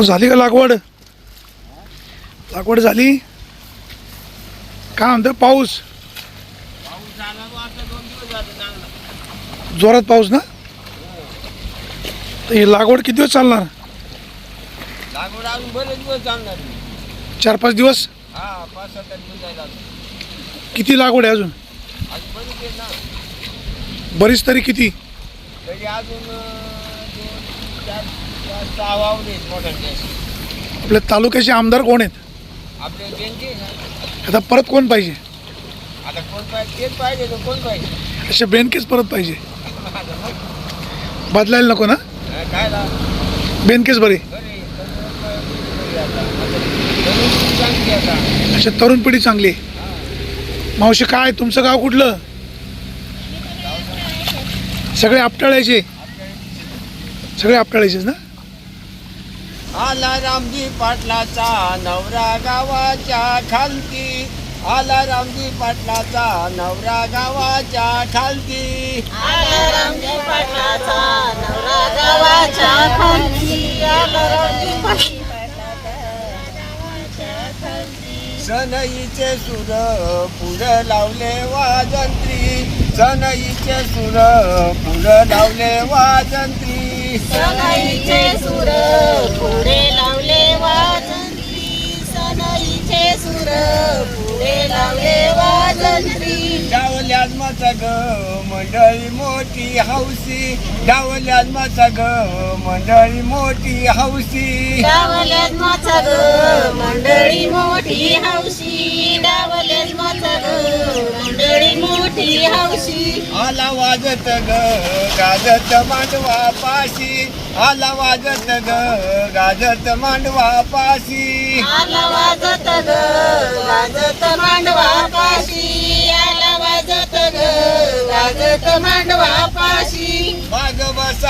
झाली का लागवड? लागवड झाली? काय म्हणतो पाऊस? जोरात पाऊस ना? तर ही लागवड किती दिवस चालणार? लागवड अजून बरेच दिवस चालणार. चार पाच दिवस? हा पाच सात आठ दिवस जायला अजून किती लागवड आहे अजून? अजून बरेच आहे ना. बरीच तरी किती? तरी अजून अं, दोन चार मोठ्याचे. आपल्या तालुक्याचे आमदार कोण आहेत? आपले बँके ना. आता परत कोण पाहिजे? आता कोण पाहिजे? तेच पाहिजे तर कोण पाहिजे? असे बेनकेच परत पाहिजे. आता मग, बदलायला नको ना? काय बेनकेच बरे. बरे. तरुण बरे आता. आता तरुण चांगली आता असे तरुण पिढी चांगली आहे. मावशी काय? तुमचं गाव कुठलं? सगळे आपटाळायचे. सगळे आपटाळायचेच ना? आला रामजी पाटलाचा नवरा गावाच्या खालती. आला रामजी पाटलाचा नवरा गावाच्या खालती. आला रामजी पाटलाचा नवरा गावाच्या खालती. आला रामजी पाटलाचा सनईचे सुर पुर लावले वाजंत्री. सनईचे सुर पुर लावले वाजंत्री. सनईचे सुर मंडळी मोठी हौसी डावल्यात मचा ग मंडळी मोठी हौसी डावल्यात माझा ग मंडळी मोठी हौशी. डावल्यात माझा ग मंडळी मोठी हौशी. आला वाजत ग गाजत मांडवा पाशी. आला वाजत ग गाजत मांडवा पाशी. आला वाजत ग वाजत मांडवा पाशी. आला वाजत ग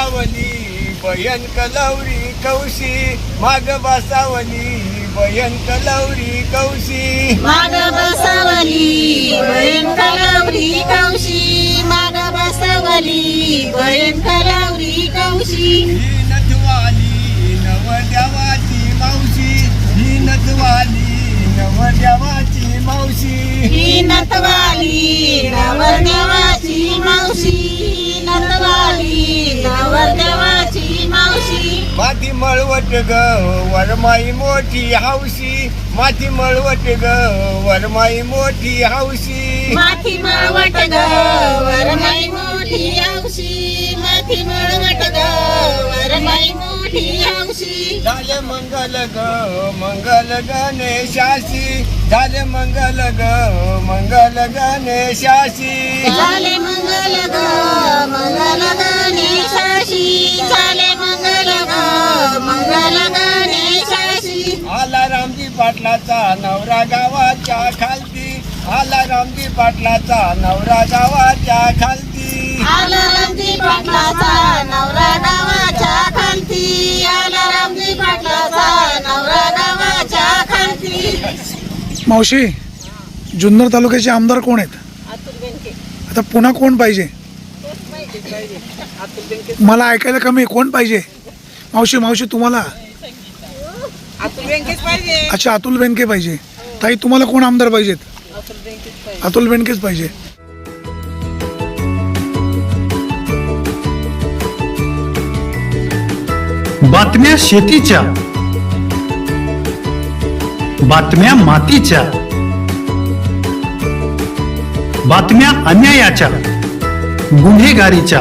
बसावली बयन कलवरी कौशी. माग बसावली बयन कलवरी कौशी. माग बसवली बहीण कलावरी कौशी. माग बसवली बहीण कलावरी कौशी. ही नथवाली नवद्यावाची मावशी. ही नथवाली नवद्यावाची मावशी. ही नतवाली नवरदेवाची माती मळवट ग वरमाई मोठी हौशी. माती मळवट ग वरमाई मोठी हौशी. माथी मळवट ग वरमाई मोठी हौशी. माथी मळवट ग वरमाई मोठी हौशी. झाले मंगल ग मंगल गणेशाशी. झाले मंगल ग मंगल गणेशाशी. झाले मंगल ग मंगल गणेशाशी. झाले मंगल गणेशाशी आला रामजी पाटलाचा नवरा गावाच्या खालती. आला रामजी पाटलाचा नवरा गावाच्या खालती. आला रामजी पाटलाचा नवरा गावाच्या खालती. आला रामजी पाटलाचा नवरा गावाच्या खालती. मावशी जुन्नर तालुक्याचे आमदार कोण आहेत? आता पुन्हा कोण पाहिजे? मला ऐकायला कमी. कोण पाहिजे? मावशी मावशी तुम्हाला? अतुल बँकेच पाहिजे. अच्छा अतुल बेनके पाहिजे. ताई तुम्हाला कोण आमदार पाहिजेत? अतुल बँकेच पाहिजे. अतुल बेनकेच पाहिजे. बातम्या शेतीच्या. बातम्या मातीच्या. बातम्या अन्यायाच्या. गुन्हेगारीच्या.